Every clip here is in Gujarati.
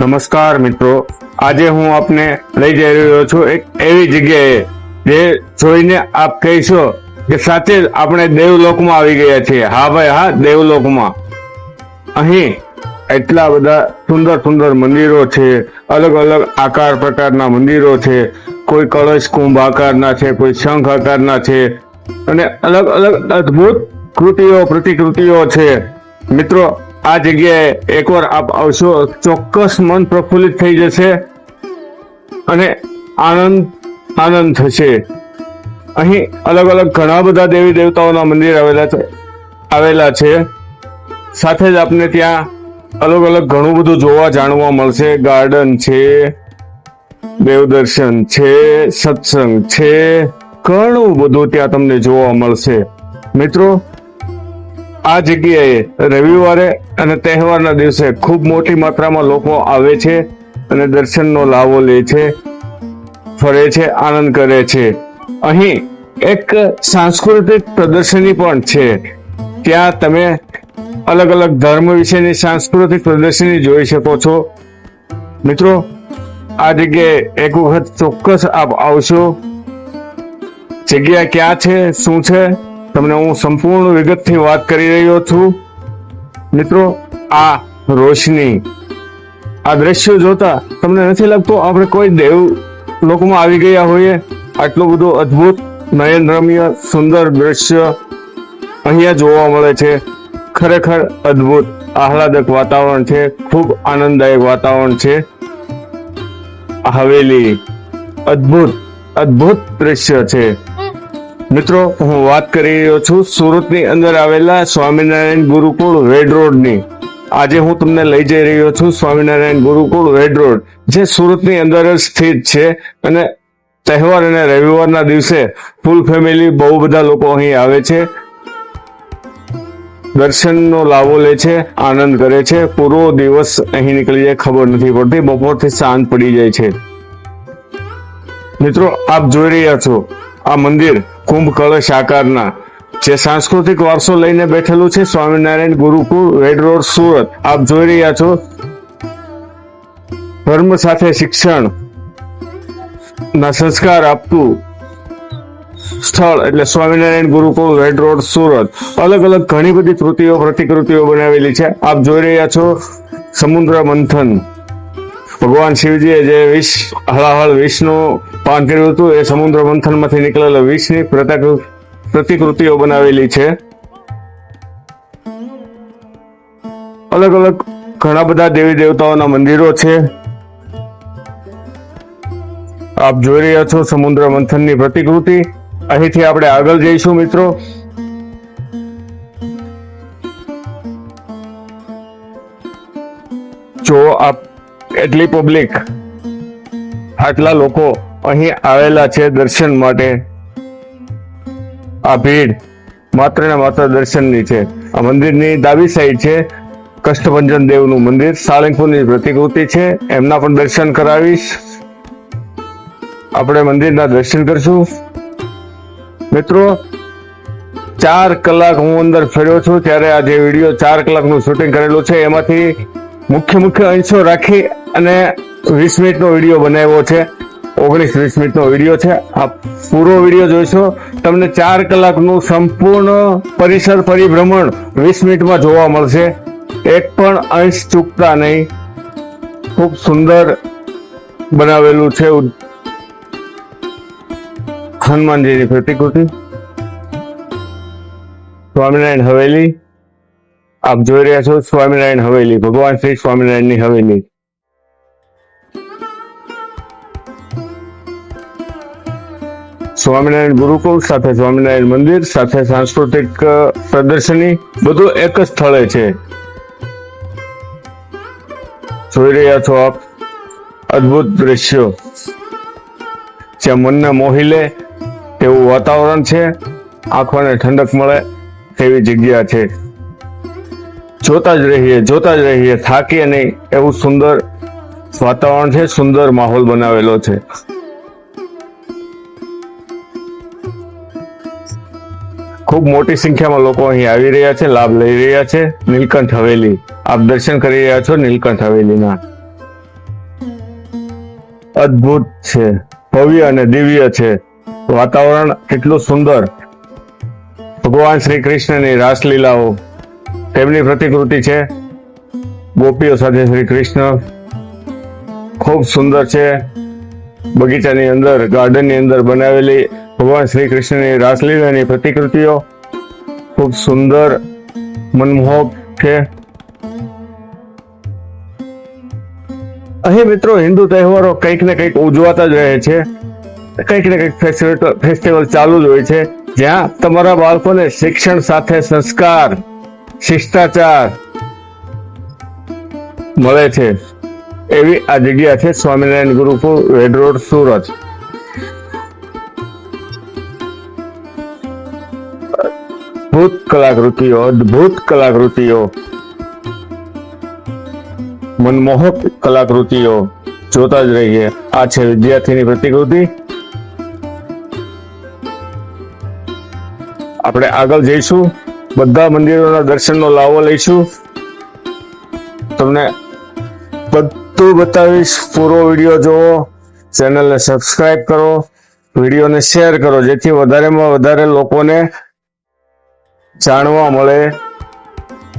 નમસ્કાર મિત્રો. આજે હું આપને લઈ જઈ રહ્યો છું એક એવી જગ્યાએ જે જોઈને આપ કહીશો કે સાચે જ આપણે દેવલોકમાં આવી ગયા છીએ. હા ભાઈ, હા, દેવલોકમાં. અહીં એટલા બધા સુંદર સુંદર મંદિરો છે, અલગ અલગ આકાર પ્રકારના મંદિરો છે. કોઈ કળશ કુંભ આકારના છે, કોઈ શંખ આકારના છે અને અલગ અલગ અદ્ભુત કૃતિઓ, પ્રતિકૃતિઓ છે. મિત્રો આ જગ્યાએ એકવાર આપ આવશો, ચોક્કસ મન પ્રફુલ્લિત થઈ જશે અને આનંદ આનંદ થશે. અહીં અલગ અલગ ઘણા બધા દેવી દેવતાઓના મંદિર આવેલા છે આવેલા છે. સાથે જ આપને ત્યાં અલગ અલગ ઘણું બધું જોવા જાણવા મળશે. ગાર્ડન છે, દેવદર્શન છે, સત્સંગ છે, ઘણું બધું ત્યાં તમને જોવા મળશે. મિત્રો આ જગ્યાએ રવિવારે અને તહેવારના દિવસે ખૂબ મોટી માત્રામાં લોકો આવે છે અને દર્શનનો લાવો લે છે, ફરે છે, આનંદ કરે છે. અહીં એક સાંસ્કૃતિક પ્રદર્શની પણ છે. ત્યાં તમે અલગ અલગ ધર્મ વિશેની સાંસ્કૃતિક પ્રદર્શની જોઈ શકો છો. મિત્રો, આ જગ્યાએ એક વખત ચોક્કસ આપ આવશો. જગ્યા ક્યાં છે, શું છે? તમને હું સંપૂર્ણ વિગતથી વાત કરી રહ્યો છું. મિત્રો, આ રોશની, આ દ્રશ્યો જોતા તમને નથી લાગતું આપણે કોઈ દેવ લોકમાં આવી ગયા હોઈએ? આટલું બધું અદ્ભુત, નયનરમ્ય, સુંદર દ્રશ્ય અહીંયા જોવા મળે છે. ખરેખર અદ્ભુત, આહલાદક વાતાવરણ છે. ખૂબ આનંદદાયક વાતાવરણ છે. હવેલી અદ્ભુત અદ્ભુત દ્રશ્ય છે. મિત્રો, હું વાત કરી રહ્યો છું સુરતની અંદર આવેલા સ્વામિનારાયણ ગુરુકુળ રેડ રોડની આજે હું તમને લઈ જઈ રહ્યો છું સ્વામિનારાયણ ગુરુકુળ રેડ રોડ જે સુરતની અંદર જ સ્થિત છે. અને તહેવાર અને રવિવારના દિવસે ફૂલ ફેમિલી બહુ બધા લોકો અહીં આવે છે. દર્શનનો લાવો લે છે, આનંદ કરે છે. પૂરો દિવસ અહીં નીકળી જાય, ખબર નથી પડતી. બપોરથી શાંત પડી જાય છે. મિત્રો, આપ જોઈ રહ્યા છો આ મંદિર કુંભ, કળશ, આકારના જે સાંસ્કૃતિક વારસો લઈને બેઠેલું છે, સ્વામિનારાયણ ગુરુકુળ રેડ રોડ સુરત. આપ જોઈ રહ્યા છો. ધર્મ સાથે શિક્ષણ ના સંસ્કાર આપતું સ્થળ એટલે સ્વામિનારાયણ ગુરુકુળ રેડ રોડ સુરત. અલગ અલગ ઘણી બધી કૃતિઓ, પ્રતિકૃતિઓ બનાવેલી છે. આપ જોઈ રહ્યા છો સમુદ્ર મંથન. ભગવાન શિવજીએ જે વિષ, હળાહળ વિષનું પાન કર્યું હતું, એ સમુદ્ર મંથનમાંથી નીકળેલા વિષની પ્રતિકૃતિઓ બનાવેલી છે. અલગ અલગ ઘણા બધા દેવી દેવતાઓના મંદિરો છે. આપ જોઈ રહ્યા છો સમુદ્ર મંથનની પ્રતિકૃતિ. અહીંથી આપણે આગળ જઈશું મિત્રો. જો આપ એટલી પબ્લિક આટલા લોકો અહીં આવેલા છે દર્શન માટે. આ ભીડ માત્ર ને માત્ર દર્શનની છે. આ મંદિરની ડાબી સાઈડ છે કષ્ટભંજન દેવનું મંદિર. સાળંગપુરની પ્રતિકૃતિ છે. એમના પણ દર્શન કરાવીશ. આપણે મંદિરના દર્શન કરશું. મિત્રો, ચાર કલાક હું અંદર ફેર્યો છું. ત્યારે આ જે વીડિયો ચાર કલાકનું શૂટિંગ કરેલું છે. એમાંથી મુખ્ય મુખ્ય અંશો રાખી અને વીસ મિનિટનો વીડિયો બનાવ્યો છે. ઓગણીસ વીસ મિનિટનો વીડિયો છે. આ પૂરો વીડિયો જોઈશો, તમને ચાર કલાકનું સંપૂર્ણ પરિસર પરિભ્રમણ વીસ મિનિટમાં જોવા મળશે. એક પણ અંશ ચૂકતા નહીં. ખૂબ સુંદર બનાવેલું છે હનુમાનજીની પ્રતિકૃતિ. સ્વામિનારાયણ હવેલી. આપ જોઈ રહ્યા છો સ્વામિનારાયણ હવેલી. ભગવાન શ્રી સ્વામિનારાયણની હવેલી. સ્વામિનારાયણ ગુરુકુળ સાથે સ્વામિનારાયણ મંદિર સાથે સાંસ્કૃતિક પ્રદર્શની બધું એક જ સ્થળે છે. જોઈ રહ્યા છો આપ? અદ્ભુત દ્રશ્યો. જ્યાં મનને મોહી લે તેવું વાતાવરણ છે. આંખોને ઠંડક મળે તેવી જગ્યા છે. જોતા જ રહીએ, જોતા જ રહીએ. થાકીએ નહીં. એવું સુંદર વાતાવરણ છે, સુંદર માહોલ બનાવેલો છે. ખૂબ મોટી સંખ્યામાં લોકો અહીં આવી રહ્યા છે, લાભ લઈ રહ્યા છે. નીલકંઠ હવેલી, આપ દર્શન કરી રહ્યા છો નીલકંઠ હવેલીના. અદ્ભુત છે, ભવ્ય અને દિવ્ય છે. વાતાવરણ કેટલું સુંદર. ભગવાન શ્રી કૃષ્ણની રાસલીલાઓ, તેમની પ્રતિકૃતિ છે. ગોપીઓ સાથે શ્રી કૃષ્ણ ખૂબ સુંદર છે. બગીચાની અંદર ગાર્ડનની અંદર બનાવેલી ભગવાન શ્રી કૃષ્ણની રાસલીલાની પ્રતિકૃતિઓ ખૂબ સુંદર મનમોહક છે. અહીં મિત્રો હિન્દુ તહેવારો કંઈક ને કંઈક ઉજવાતા જ રહે છે. કંઈક ને કંઈક ફેસ્ટિવલ ચાલુ જ હોય છે. જ્યાં તમારા બાળકોને શિક્ષણ સાથે સંસ્કાર, શિષ્ટાચાર મળે છે. એવી આ જગ્યા છે સ્વામિનારાયણ ગુરુકુળ રેડ રોડ સુરત. અદ્ભુત કલાકૃતિઓ અદ્ભુત કલાકૃતિઓ. મનમોહક કલાકૃતિઓ જોતા જ રહીએ. આ છે વિદ્યાર્થીની પ્રતિકૃતિ. આપણે આગળ જઈશું. બધા મંદિરોના દર્શનનો લાવો લઈશું. તમને બધું બતાવીશ. પૂરો વીડિયો જોવો. ચેનલને સબસ્ક્રાઈબ કરો. વિડીયોને શેર કરો. જેથી વધારેમાં વધારે લોકોને જાણવા મળે,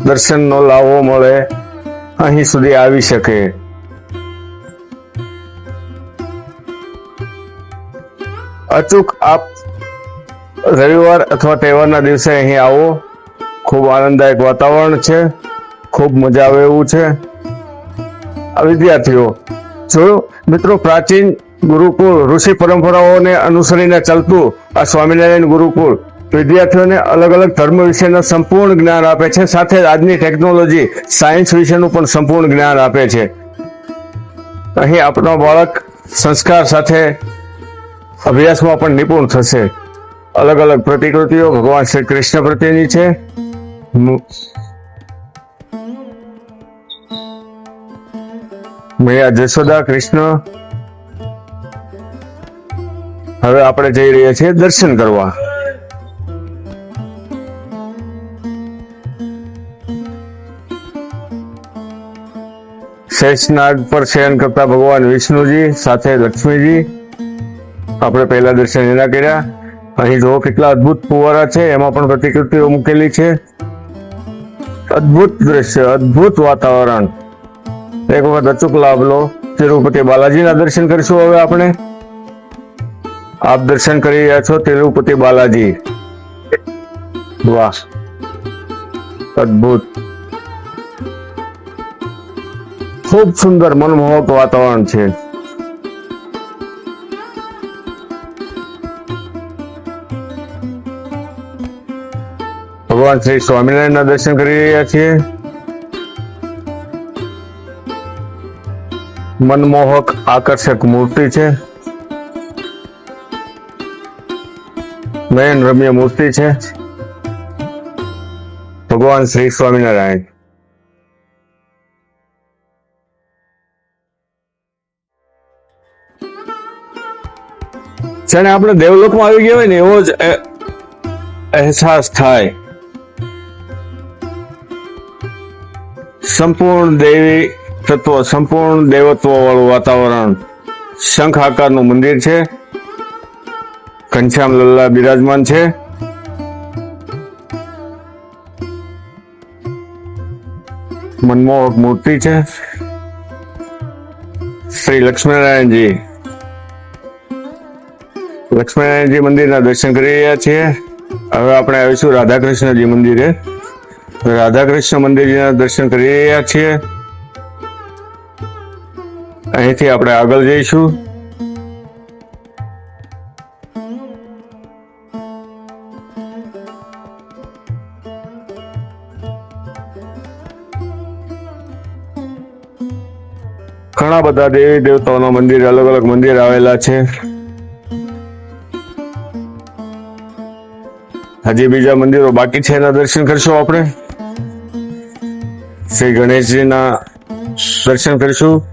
દર્શનનો લાવો મળે, અહીં સુધી આવી શકે. અચૂક આપ રવિવાર અથવા તહેવારના દિવસે અહીં આવો. ખૂબ આનંદદાયક વાતાવરણ છે, ખૂબ મજા આવે એવું છે. વિદ્યાર્થીઓ, જોયું? મિત્રો, પ્રાચીન ગુરુકુળ, ઋષિ પરંપરાઓને અનુસરીને ચાલતું આ સ્વામિનારાયણ ગુરુકુળ વિદ્યાર્થીઓને અલગ અલગ ધર્મ વિશેના સંપૂર્ણ જ્ઞાન આપે છે. સાથે આજની ટેકનોલોજી સાયન્સ વિશેનું પણ સંપૂર્ણ જ્ઞાન આપે છે. અહીં આપણો બાળક સંસ્કાર સાથે અભ્યાસમાં પણ નિપુણ થશે. અલગ અલગ પ્રતિકૃતિઓ ભગવાન શ્રી કૃષ્ણ પ્રત્યેની છે. મૈયા જશોદા કૃષ્ણ. હવે આપણે જઈ રહ્યા છીએ દર્શન કરવા. શેષનાગ પર શયન કરતા ભગવાન વિષ્ણુજી સાથે લક્ષ્મીજી. આપણે પહેલા દર્શન એના કર્યા. અહીં જુઓ કેટલા અદ્ભુત ફુવારા છે. એમાં પણ પ્રતિકૃતિઓ મૂકેલી છે. અદ્ભુત દ્રશ્ય, અદ્ભુત વાતાવરણ. એક વખત અચૂક લાભ લો. તિરુપતિ બાલાજીના દર્શન કરીશું હવે આપણે. આપ દર્શન કરી રહ્યા છો તિરુપતિ બાલાજી. વાહ. અદ્ભુત. ખૂબ સુંદર મનમોહક વાતાવરણ છે. ભગવાન શ્રી સ્વામિનારાયણના દર્શન કરી રહ્યા છીએ. મનમોહક, આકર્ષક મૂર્તિ છે. નયન રમ્ય મૂર્તિ છે. ભગવાન શ્રી સ્વામિનારાયણ. જાણે આપણે દેવલોકમાં આવી ગયા હોય ને, એવો જ અહેસાસ થાય. સંપૂર્ણ દેવી તત્વ, સંપૂર્ણ દેવત્વ વાળું વાતાવરણ શંખ આકારનું મંદિર છે. ઘનશ્યામ લલ્લા બિરાજમાન છે. મનમોહક મૂર્તિ છે. શ્રી લક્ષ્મીનારાયણજી. લક્ષ્મીનારાયણજી મંદિરના દર્શન કરી રહ્યા છીએ. હવે આપણે આવીશું રાધાકૃષ્ણજી મંદિરે. રાધાકૃષ્ણ મંદિરના દર્શન કરી રહ્યા છીએ. અહીંથી આપણે આગળ જઈશું. ઘણા બધા દેવી દેવતાઓના મંદિર અલગ અલગ મંદિર આવેલા છે. હજી બીજા મંદિરો બાકી છે એના દર્શન કરશું આપણે? શ્રી ગણેશજીના દર્શન કરીશું.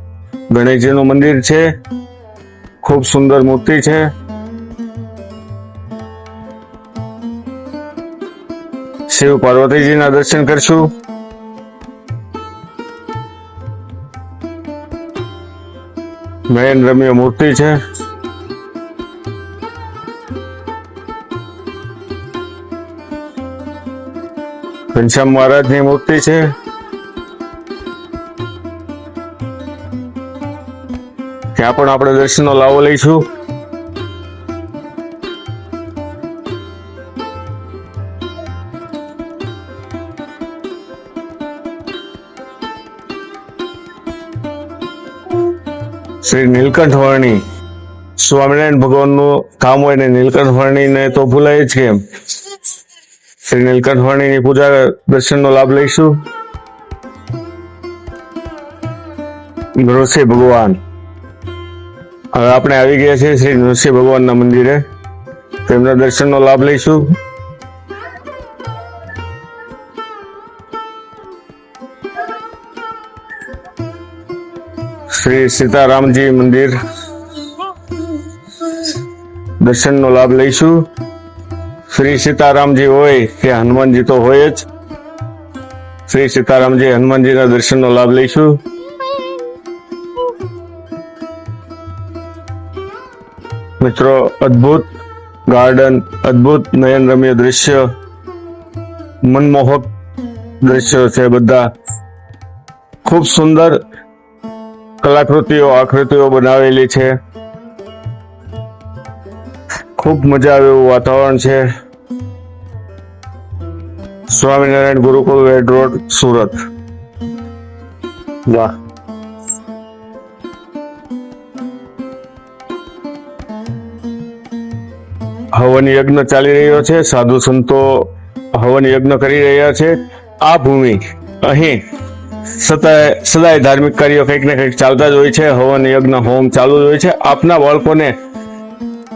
ગણેશજીનું મંદિર છે. ખૂબ સુંદર મૂર્તિ છે. શિવ પાર્વતીજીના દર્શન કરશું. મેન રમ્ય મૂર્તિ છે. ઘનશ્યામ મહારાજની મૂર્તિ છે. ત્યાં પણ આપણે દર્શનનો લાવો લઈશું. શ્રી નીલકંઠ વર્ણી. સ્વામિનારાયણ ભગવાનનું કામ હોય ને નીલકંઠ વર્ણીને તો ભૂલાય જ કેમ? શ્રી નીલકંઠ વર્ણીની પૂજા દર્શનનો લાભ લઈશું. નૃસિંહ ભગવાન. હવે આપણે આવી ગયા છીએ શ્રી નૃસિંહ ભગવાનના મંદિરે. તેમના દર્શનનો લાભ લઈશું. શ્રી સીતારામજી મંદિર. દર્શનનો લાભ લઈશું. શ્રી સીતારામજી હોય કે હનુમાનજી તો હોય જ. શ્રી સીતારામજી હનુમાનજીના દર્શનનો લાભ લઈશું. મિત્રો, અદ્ભુત ગાર્ડન, અદ્ભુત નયનરમ્ય દૃશ્ય મનમોહક દ્રશ્યો છે બધા. ખૂબ સુંદર કલાકૃતિઓ, આકૃતિઓ બનાવેલી છે. ખૂબ મજા આવે એવું વાતાવરણ છે. સ્વામિનારાયણ ગુરુકુળ વેડ રોડ સુરત. વાહ. હવન યજ્ઞ ચાલી રહ્યો છે. સાધુ સંતો હવન યજ્ઞ કરી રહ્યા છે. આ ભૂમિ અહીં સદાય સદાય ધાર્મિક કાર્યો કંઈક ને કંઈક ચાલતા જ હોય છે. હવન યજ્ઞ હોમ ચાલુ જ હોય છે. આપના બાળકોને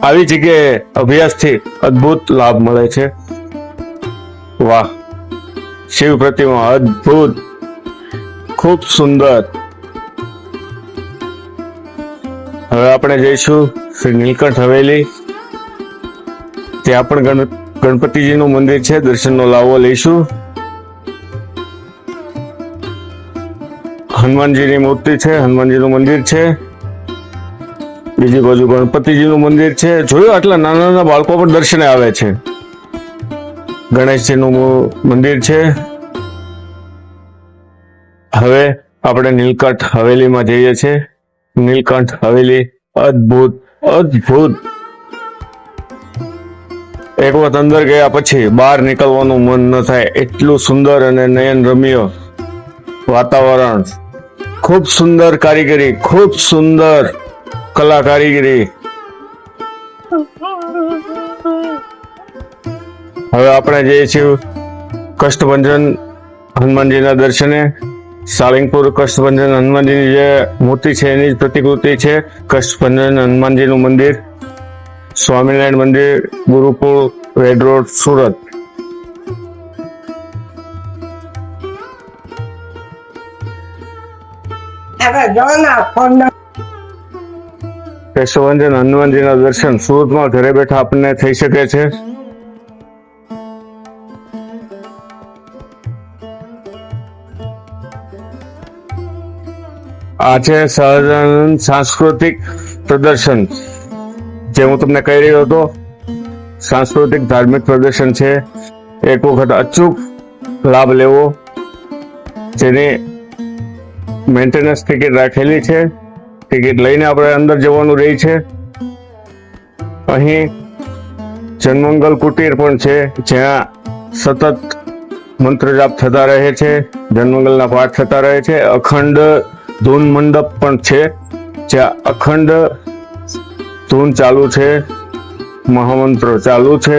આવી જગ્યાએ અભ્યાસથી અદ્ભુત લાભ મળે છે. વાહ. શિવ પ્રતિમા અદ્ભુત. ખૂબ સુંદર. હવે આપણે જઈશું શ્રી નીલકંઠ હવેલી. ત્યાં પણ ગણપતિજીનું મંદિર છે. દર્શનનો લાવો લઈશું. હનુમાનજીની મૂર્તિ છે. હનુમાનજીનું મંદિર છે. બીજી બાજુ ગણપતિજીનું મંદિર છે. જોયું આટલા નાના નાના બાળકો પણ દર્શને આવે છે. ગણેશજીનું મંદિર છે. હવે આપણે નીલકંઠ હવેલીમાં જઈએ છીએ નીલકંઠ હવેલી અદ્ભુત અદ્ભુત. એક વખત અંદર ગયા પછી બહાર નીકળવાનું મન ન થાય. એટલું સુંદર અને નયન રમ્ય વાતાવરણ. ખૂબ સુંદર કારીગરી, ખૂબ સુંદર. કલા કારીગરી હવે આપણે જઈએ છીએ કષ્ટભંજન હનુમાનજીના દર્શને. સાળિંગપુર કષ્ટભંજન હનુમાનજીની જે મૂર્તિ છે, એની જ પ્રતિકૃતિ છે કષ્ટભંજન હનુમાનજીનું મંદિર. સ્વામિનારાયણ મંદિર, ગુરુકુળ, રેડ રોડ, સુરત. હવે ફોન કેશવભંજન હનુમાનજીના દર્શન સુરતમાં ઘરે બેઠા આપણને થઈ શકે છે. આ છે સહજાનંદ સાંસ્કૃતિક પ્રદર્શન. જે હું તમને કહી રહ્યો હતો, સાંસ્કૃતિક ધાર્મિક પ્રદર્શન છે. એક વખત અચૂક લાભ લેવો, જેની મેન્ટેનન્સ ટિકિટ રાખેલી છે. ટિકિટ લઈને આપણે અંદર જવાનું રહી છે. અહીં જનમંગલ કુટીર પણ છે, જ્યાં સતત મંત્ર જાપ થતા રહે છે, જનમંગલના પાઠ થતા રહે છે. અખંડ ધૂન મંડપ પણ છે, જ્યાં અખંડ ધૂન ચાલુ છે, મહામંત્રો ચાલુ છે.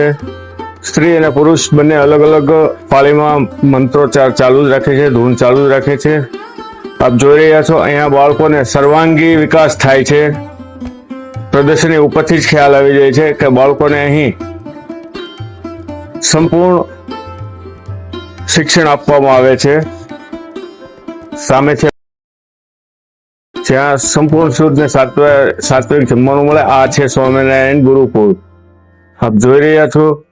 સ્ત્રી અને પુરુષ બંને અલગ અલગ પાળીમાં મંત્રોચ્ચાર ચાલુ જ રાખે છે, ધૂન ચાલુ જ રાખે છે. આપ જોઈ રહ્યા છો, અહીંયા બાળકોને સર્વાંગી વિકાસ થાય છે. પ્રદર્શની ઉપરથી જ ખ્યાલ આવી જાય છે કે બાળકોને અહીં સંપૂર્ણ શિક્ષણ આપવામાં આવે છે. સામે છે, જ્યાં સંપૂર્ણ શુદ્ધ ને સાત્વ- સાત્વિક જમવાનું મળે, આ છે સ્વામિનારાયણ ગુરુકુળ. આપ જોઈ રહ્યા છો,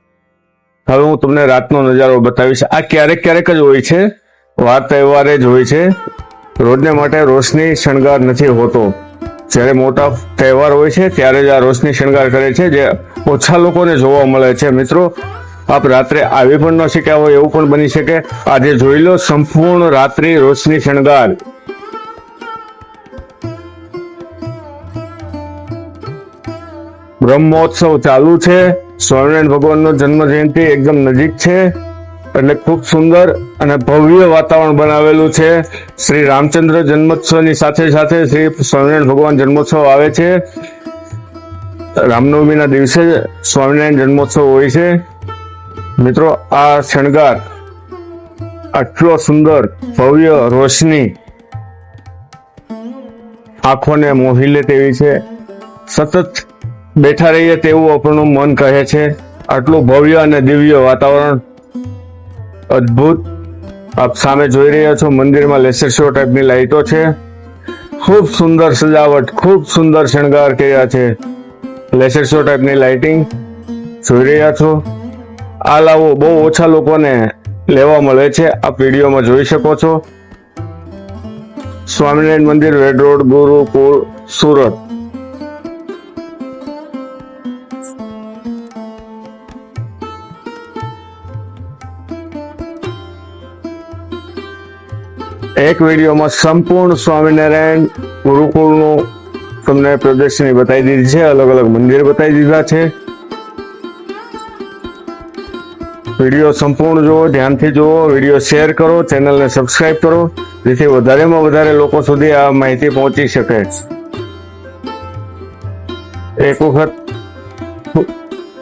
હવે હું તમને રાતનો નજારો બતાવીશ. આ ક્યારેક ક્યારેક જ હોય છે વાર તહેવારે જ હોય છે. રોજને માટે રોશની શણગાર નથી હોતો. જ્યારે મોટા તહેવાર હોય છે, ત્યારે જ આ રોશની શણગાર કરે છે, જે ઓછા લોકોને જોવા મળે છે. મિત્રો, આપ રાત્રે આવી પણ ન શક્યા હોય, એવું પણ બની શકે. આજે જોઈ લો સંપૂર્ણ રાત્રિ રોશની શણગાર. બ્રહ્મોત્સવ ચાલુ છે. સ્વામિનારાયણ ભગવાનનો જન્મ જયંતિ એકદમ નજીક છે. એટલે ખૂબ સુંદર અને ભવ્ય વાતાવરણ બનાવેલું છે. શ્રી રામચંદ્ર જન્મોત્સવની સાથે સાથે શ્રી સ્વામિનારાયણ ભગવાન જન્મોત્સવ આવે છે. રામનવમીના દિવસે સ્વામિનારાયણ જન્મોત્સવ હોય છે. મિત્રો, આ શણગાર આટલો સુંદર, ભવ્ય, રોશની આંખોને મોહી લે તેવી છે. સતત બેઠા રહીએ તેવું આપણું મન કહે છે. આટલું ભવ્ય અને દિવ્ય વાતાવરણ અદ્ભુત. આપ સામે જોઈ રહ્યા છો, મંદિરમાં લેસર શો ટાઈપની લાઈટો છે. ખૂબ સુંદર સજાવટ, ખૂબ સુંદર શણગાર કર્યા છે. લેસર શો ટાઈપની લાઇટિંગ જોઈ રહ્યા છો. આ લાવો બહુ ઓછા લોકોને લેવા મળે છે. આપ વિડીયોમાં જોઈ શકો છો. સ્વામિનારાયણ મંદિર રેડ રોડ ગુરુકુળ સુરત. એક વિડીયોમાં સંપૂર્ણ સ્વામિનારાયણ ગુરુકુળનું તમને પ્રદર્શની બતાવી દીધી છે, અલગ અલગ મંદિર બતાવી દીધા છે. વીડિયો સંપૂર્ણ જુઓ, ધ્યાનથી જુઓ, વીડિયો શેર કરો, ચેનલને સબસ્ક્રાઇબ કરો, જેથી વધારેમાં વધારે લોકો સુધી આ માહિતી પહોંચી શકે. એક વખત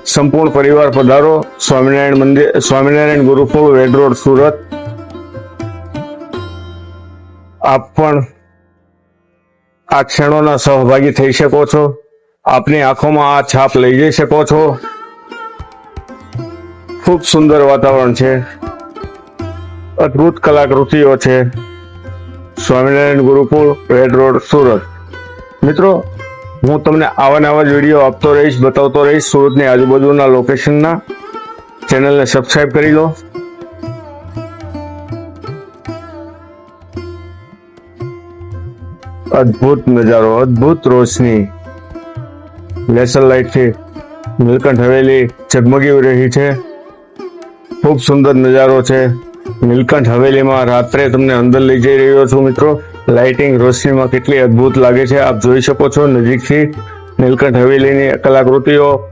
સંપૂર્ણ પરિવાર પધારો, સ્વામિનારાયણ મંદિર, સ્વામિનારાયણ ગુરુકુળ રેડ રોડ, સુરત. આપ પણ આ ક્ષણોના સહભાગી થઈ શકો છો. આપની આંખોમાં આ છાપ લઈ જઈ શકો છો. ખૂબ સુંદર વાતાવરણ છે. અદ્ભુત કલાકૃતિઓ છે. Swaminarayan Gurukul Red Road Surat. મિત્રો, હું તમને આવા નવા જ વીડિયો આપતો રહીશ, બતાવતો રહીશ. સુરતની આજુબાજુના લોકેશનના ચેનલને સબસ્ક્રાઈબ કરી લો. અદ્ભુત નજારો, અદ્ભુત રોશની. લેસર લાઇટથી નીલકંઠ હવેલી ઝગમગી રહી છે. ખૂબ સુંદર નજારો છે. નીલકંઠ હવેલીમાં રાત્રે તમને અંદર લઈ જઈ રહ્યો છું મિત્રો. લાઇટિંગ રોશનીમાં કેટલી અદ્ભુત લાગે છે, આપ જોઈ શકો છો નજીકથી નીલકંઠ હવેલીની કલાકૃતિઓ.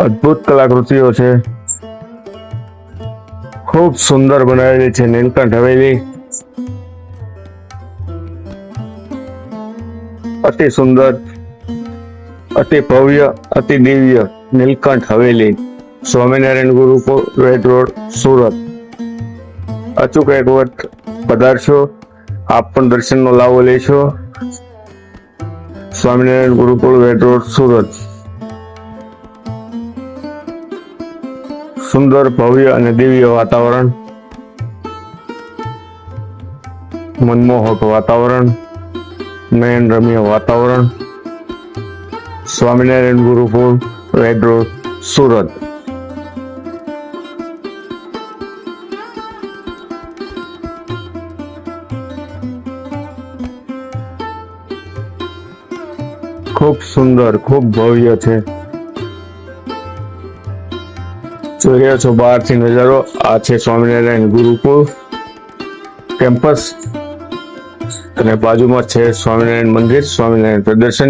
અદ્ભુત કલાકૃતિઓ છે. ખૂબ સુંદર બનાવેલી છે, નીલકંઠ હવેલી. અતિ સુંદર, અતિ ભવ્ય, અતિ દિવ્ય નીલકંઠ હવેલી. સ્વામિનારાયણ ગુરુ રેડ રોડ, સુરત. અચૂક એક વખત પધારશો. આપ પણ દર્શનનો લાવો લેશો. સ્વામિનારાયણ ગુરુકુળ વેટ રોડ, સુરત. સુંદર, ભવ્ય અને દિવ્ય વાતાવરણ. મનમોહક વાતાવરણ. નયન રમ્ય વાતાવરણ. Swaminarayan Gurukul Red Road Surat. ખૂબ સુંદર, ખૂબ ભવ્ય છે. જોઈ રહ્યા છો બહારથી નજારો. આ છે સ્વામિનારાયણ ગુરુકુળ કેમ્પસ. અને બાજુમાં છે સ્વામિનારાયણ મંદિર, સ્વામિનારાયણ પ્રદર્શન.